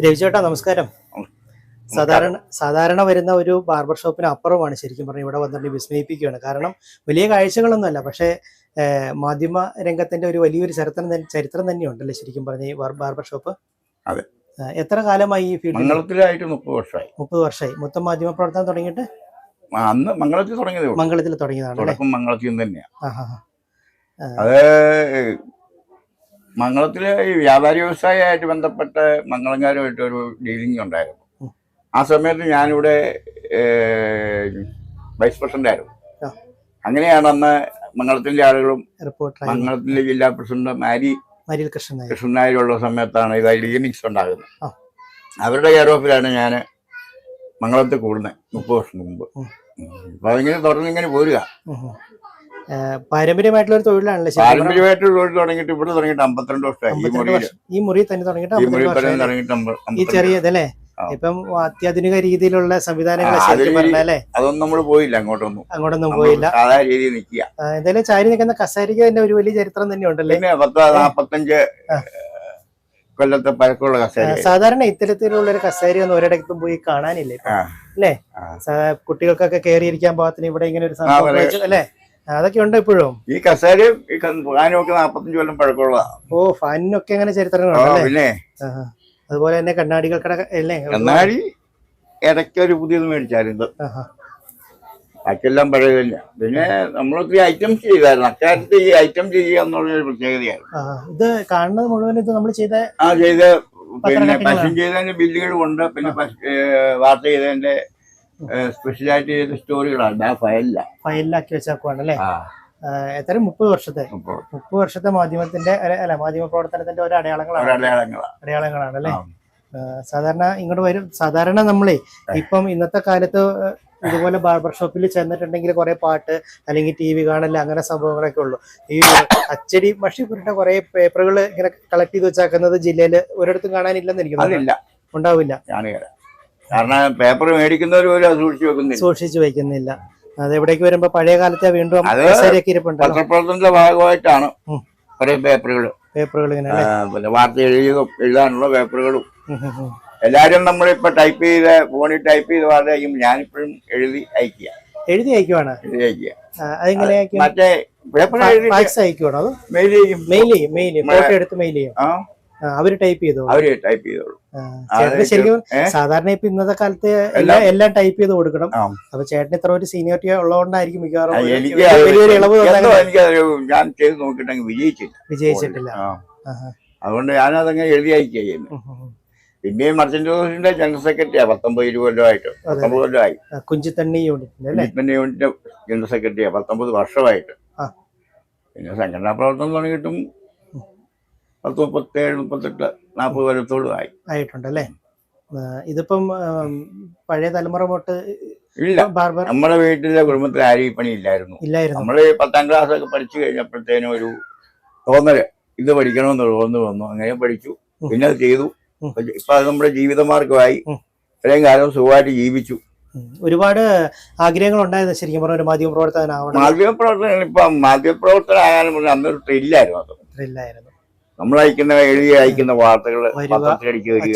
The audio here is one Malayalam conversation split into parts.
രവിചേട്ടാ നമസ്കാരം. സാധാരണ സാധാരണ വരുന്ന ഒരു ബാർബർ ഷോപ്പിന് അപ്പുറമാണ് ശരിക്കും പറഞ്ഞാൽ ഇവിടെ വന്നിട്ട് വിസ്മയിപ്പിക്കുകയാണ്. കാരണം വലിയ കാഴ്ചകളൊന്നുമല്ല പക്ഷേ മാധ്യമ രംഗത്തിന്റെ ഒരു വലിയൊരു ചരിത്രം ചരിത്രം തന്നെയുണ്ടല്ലേ ശരിക്കും പറഞ്ഞ ഈ ബാർ- ബാർബർ ഷോപ്പ്? അതെ. എത്ര കാലമായി ഈ മംഗളത്തിലായിട്ട് മുപ്പത് വർഷമായി. മുപ്പത് വർഷമായി. മൊത്തം മാധ്യമ പ്രവർത്തനം തുടങ്ങിയിട്ട്? അന്ന് മംഗളത്തിൽ തുടങ്ങിയത് മംഗളത്തിൽ തുടങ്ങിയതാണ് മംഗളത്തിൽ തന്നെയാണ് അത് മംഗളത്തിലെ ഈ വ്യാപാരി വ്യവസായമായിട്ട് ബന്ധപ്പെട്ട മംഗളങ്കാരുമായിട്ട് ഒരു ഡീലിംഗ് ഉണ്ടായിരുന്നു. ആ സമയത്ത് ഞാനിവിടെ വൈസ് പ്രസിഡന്റ് ആയിരുന്നു. അങ്ങനെയാണ് അന്ന് മംഗളത്തിന്റെ ആളുകളും മംഗളത്തിന്റെ ജില്ലാ പ്രസിഡന്റ് മാരി കൃഷ്ണൻ സമയത്താണ് ഇത് ഡീലിംഗ്സ് ഉണ്ടാകുന്നത്. അവരുടെ കെയർ ഓഫിലാണ് ഞാൻ മംഗളത്തിൽ കൂടുന്നത് മുപ്പത് വർഷം മുമ്പ്. അപ്പൊ അതിങ്ങനെ തുടർന്ന് ഇങ്ങനെ പോരുക. പാരമ്പര്യമായിട്ടുള്ള ഒരു തൊഴിലാണല്ലോ? പാരമ്പര്യമായിട്ട് തൊഴിൽ തുടങ്ങിയിട്ട് ഇവിടെ തുടങ്ങിയിട്ട് അമ്പത്തിരണ്ട് വർഷമായി. ഈ മുറി തന്നെ തുടങ്ങിയിട്ട് ഈ ചെറിയതല്ലേ ഇപ്പം അത്യാധുനിക രീതിയിലുള്ള പറഞ്ഞാലേ അതൊന്നും നമ്മൾ പോയില്ല അങ്ങോട്ടൊന്നും. അങ്ങോട്ടൊന്നും പോയില്ല. എന്തായാലും ചാരി നിൽക്കുന്ന കസാരിക്ക് തന്നെ ഒരു വലിയ ചരിത്രം തന്നെ ഉണ്ടല്ലേ നാപ്പത്തഞ്ച്. കൊല്ലത്തെ പഴക്കമുള്ള കസേര സാധാരണ ഇത്തരത്തിലുള്ള ഒരു കസേര ഒന്നും ഒരിടത്തും പോയി കാണാനില്ലേ. അല്ലേ? കുട്ടികൾക്കൊക്കെ കയറിയിരിക്കാൻ പാകത്തിന് ഇവിടെ ഇങ്ങനെ ഒരു സംഭവം അല്ലേ? അതൊക്കെ ഉണ്ട് ഇപ്പോഴും. ഈ കസേരയും ഈ ഫാനും ഒക്കെ നാപ്പത്തഞ്ച് കൊല്ലം പഴക്കമുള്ളതാണ് ഓ ഫാനിനൊക്കെ അങ്ങനെ പിന്നെ. ആ. അതുപോലെ തന്നെ കണ്ണാടികൾ അല്ലേ? കണ്ണാടി ഇടയ്ക്ക് ഒരു പുതിയത് മേടിച്ചായിരുന്നു അക്കെല്ലാം. ബാക്കിയെല്ലാം പഴയതല്ല പിന്നെ നമ്മളൊത്തിരി ഐറ്റംസ് ചെയ്തായിരുന്നു. അക്കാലത്ത് ഈ ഐറ്റം ചെയ്യുക എന്നുള്ളൊരു പ്രത്യേകതയായിരുന്നു. ആ, ഇത് കാണുന്നത് മുഴുവൻ ഇത് നമ്മൾ ചെയ്ത ആ ചെയ്ത പിന്നെ. പശു ചെയ്തതിന്റെ ബില്ലുകളും ഉണ്ട് പിന്നെ വാർത്ത ചെയ്തതിന്റെ സ്പെഷ്യലായിട്ട് ചെയ്ത സ്റ്റോറികളാണ് ആ ഫയലില്ല ഫയലിലാക്കി വെച്ചാക്കുവാണ് അല്ലേ എത്ര? മുപ്പത് വർഷത്തെ? മുപ്പത്. വർഷത്തെ മാധ്യമത്തിന്റെ അല്ല- മാധ്യമ പ്രവർത്തനത്തിന്റെ ഒരു അടയാളങ്ങളാണ്. അടയാളങ്ങളാണ് അല്ലേ സാധാരണ ഇങ്ങോട്ട് വരും. സാധാരണ നമ്മളെ ഇപ്പം ഇന്നത്തെ കാലത്ത് ഇതുപോലെ ബാർബർ ഷോപ്പിൽ ചെന്നിട്ടുണ്ടെങ്കിൽ കുറെ പാട്ട് അല്ലെങ്കിൽ ടി വി കാണൽ അങ്ങനെ സംഭവങ്ങളൊക്കെ ഉള്ളു. ഈ അച്ചടി മഷി പുരട്ട കുറെ പേപ്പറുകൾ ഇങ്ങനെ കളക്ട് ചെയ്ത് വെച്ചാക്കുന്നത് ജില്ലയിൽ ഒരിടത്തും കാണാനില്ലെന്ന് എനിക്ക് തോന്നുന്നു. ഉണ്ടാവില്ല. കാരണം പേപ്പർ മേടിക്കുന്നവർ പോലും അത് സൂക്ഷിച്ചു വെക്കുന്നില്ല. സൂക്ഷിച്ചു വെക്കുന്നില്ല. അത് എവിടേക്ക് വരുമ്പോ പഴയ കാലത്തെ വീണ്ടും പത്രപ്രവർത്തനത്തിന്റെ ഭാഗമായിട്ടാണ്. കുറെ പേപ്പറുകൾ പേപ്പറുകൾ പിന്നെ വാർത്ത എഴുതുക എഴുതാനുള്ള പേപ്പറുകളും. എല്ലാരും നമ്മളിപ്പോ ടൈപ്പ് ചെയ്ത ഫോണിൽ ടൈപ്പ് ചെയ്ത് വാർത്ത അയക്കുമ്പോൾ ഞാനിപ്പോഴും എഴുതി അയക്കുക. എഴുതി അയക്കുവാണ്? എഴുതി അയക്കുക. അതെങ്ങനെ അയക്കും? മറ്റേ മെയിൽ ചെയ്യും. മെയിൽ ചെയ്യും മെയിൽ ചെയ്യും. ഫോട്ടോ എടുത്ത് മെയിൽ ചെയ്യും. അവർ ടൈപ്പ് ചെയ്തോളൂ. അവർ ടൈപ്പ് ചെയ്തോളൂ. ശരിക്കും സാധാരണ ഇപ്പൊ ഇന്നത്തെ കാലത്ത് എല്ലാം ടൈപ്പ് ചെയ്ത് കൊടുക്കണം. അപ്പൊ ചേട്ടന് ഇത്ര ഒരു സീനിയോറിറ്റി ഉള്ളതുകൊണ്ടായിരിക്കും മിക്കവാറും വലിയൊരു ഇളവ് ഞാൻ ചെയ്ത് നോക്കിട്ടെങ്കിൽ വിജയിച്ചില്ല. വിജയിച്ചിട്ടില്ല. അതുകൊണ്ട് ഞാനതങ്ങനെ എഴുതി അയക്കുകയും ചെയ്യുന്നു. പിന്നെയും മർച്ചന്റ് ജോസിന്റെ ജനറൽ സെക്രട്ടറിയാ പത്തൊമ്പത് ഇരുപത് കൊല്ലമായിട്ട്. പത്തൊമ്പത് കൊല്ലമായി. കുഞ്ചിത്തണ്ണി യൂണിറ്റിന്റെ യൂണിറ്റിന്റെ ജനറൽ സെക്രട്ടറിയാ പത്തൊമ്പത് വർഷമായിട്ട്. പിന്നെ സംഘടനാ പ്രവർത്തനം തുടങ്ങിയിട്ടും പത്ത് മുപ്പത്തേഴ് മുപ്പത്തെട്ട് നാൽപ്പത് വരത്തോളം ആയി. ആയിട്ടുണ്ട് അല്ലേ ഇതിപ്പം പഴയ തലമുറ തൊട്ട് ഇല്ല. നമ്മുടെ വീട്ടിലെ കുടുംബത്തിൽ ആരും ഈ പണി ഇല്ലായിരുന്നു. ഇല്ലായിരുന്നു. നമ്മൾ പത്താം ക്ലാസ് ഒക്കെ പഠിച്ചു കഴിഞ്ഞപ്പോഴത്തേനും ഒരു തോന്നൽ. ഇത് പഠിക്കണമെന്ന് തോന്നു വന്നു. അങ്ങനെ പഠിച്ചു. പിന്നെ അത് ചെയ്തു. ഇപ്പൊ അത് നമ്മുടെ ജീവിതമാർഗമായി. ഇത്രയും കാലം സുഖമായിട്ട് ജീവിച്ചു. ഒരുപാട് ആഗ്രഹങ്ങൾ ഉണ്ടായിരുന്നു ശരിക്കും പറഞ്ഞ ഒരു മാധ്യമ പ്രവർത്തകനാവണം മാധ്യമപ്രവർത്തനം ഇപ്പൊ മാധ്യമപ്രവർത്തനം അന്നൊരു ത്രില്ലായിരുന്നു അത്. ഇല്ലായിരുന്നു നമ്മൾ അയക്കുന്ന എഴുതി അയക്കുന്ന വാർത്തകൾ അടിച്ചു പത്രത്തിലടിച്ച് വരിക.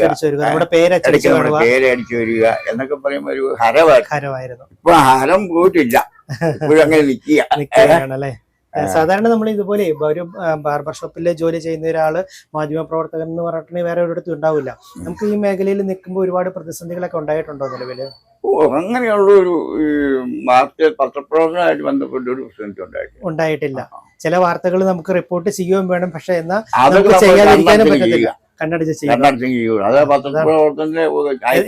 നമ്മുടെ പേര് അടിച്ചു വരിക എന്നൊക്കെ പറയുമ്പോൾ ഒരു ഹരമായിരുന്നു. ഹരമായിരുന്നു. ഇപ്പൊ ഹരം പോയിട്ടില്ല. ഇപ്പോഴും അങ്ങനെ നിൽക്കുക. സാധാരണ നമ്മൾ ഇതുപോലെ ഒരു ബാർബർ ഷോപ്പിൽ ജോലി ചെയ്യുന്ന ഒരാൾ മാധ്യമ പ്രവർത്തകൻ എന്ന് പറഞ്ഞിട്ടുണ്ടെങ്കിൽ വേറെ ഒരിടത്തും ഉണ്ടാവില്ല. നമുക്ക് ഈ മേഖലയിൽ നിൽക്കുമ്പോൾ ഒരുപാട് പ്രതിസന്ധികളൊക്കെ ഉണ്ടായിട്ടുണ്ടോ നിലവിൽ? ഓ അങ്ങനെയുള്ള ഒരു വാർത്ത പത്രപ്രവർത്തനമായിട്ട് ബന്ധപ്പെട്ട ഒരു പ്രസിഡന്റ് ഉണ്ടായിട്ടില്ല. ഉണ്ടായിട്ടില്ല. ചില വാർത്തകൾ നമുക്ക് റിപ്പോർട്ട് ചെയ്യുകയും വേണം. പക്ഷെ എന്നാൽ അതൊക്കെ നമുക്ക് നമ്മൾ ചെയ്യാതിരിക്കാനും പറ്റത്തില്ല. ചെയ്യുക. കണ്ണടിച്ച് ചെയ്യുക. അത് പത്രപ്രവർത്തനത്തിന്റെ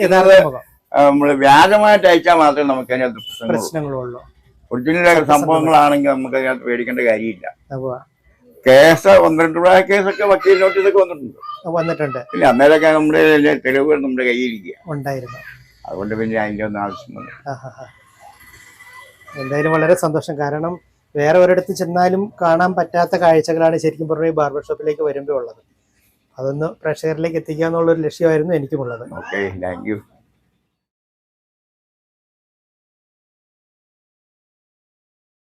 യഥാർത്ഥ നമ്മൾ വ്യാജമായിട്ട് അയച്ചാൽ മാത്രമേ നമുക്ക് അതിനകത്ത് പ്രശ്നങ്ങളുള്ളൂ. ഒറിജിനൽ സംഭവങ്ങളാണെങ്കിൽ നമുക്ക് അതിനകത്ത് പേടിക്കേണ്ട കാര്യമില്ല. കേസ് ഒന്ന് രണ്ട് പ്രായ കേസൊക്കെ വക്കീൽ നോട്ടീസൊക്കെ വന്നിട്ടുണ്ട്. വന്നിട്ടുണ്ട്. ഇല്ല അന്നേരമൊക്കെ നമ്മുടെ തെളിവുകൾ നമ്മുടെ കയ്യിലിരിക്കുക. ഉണ്ടായിരുന്നു. അതുകൊണ്ട് പിന്നെ അതിന്റെ ഒന്നും ആവശ്യമില്ല എന്തായാലും വളരെ സന്തോഷം. കാരണം വേറെ ഒരിടത്ത് ചെന്നാലും കാണാൻ പറ്റാത്ത കാഴ്ചകളാണ് ശരിക്കും പറഞ്ഞ ബാർബർ ഷോപ്പിലേക്ക് വരുമ്പോൾ ഉള്ളത് അതൊന്ന് പ്രേക്ഷകരിലേക്ക് എത്തിക്കുക എന്നുള്ളൊരു ലക്ഷ്യമായിരുന്നു എനിക്കുമുള്ളത്. Okay thank you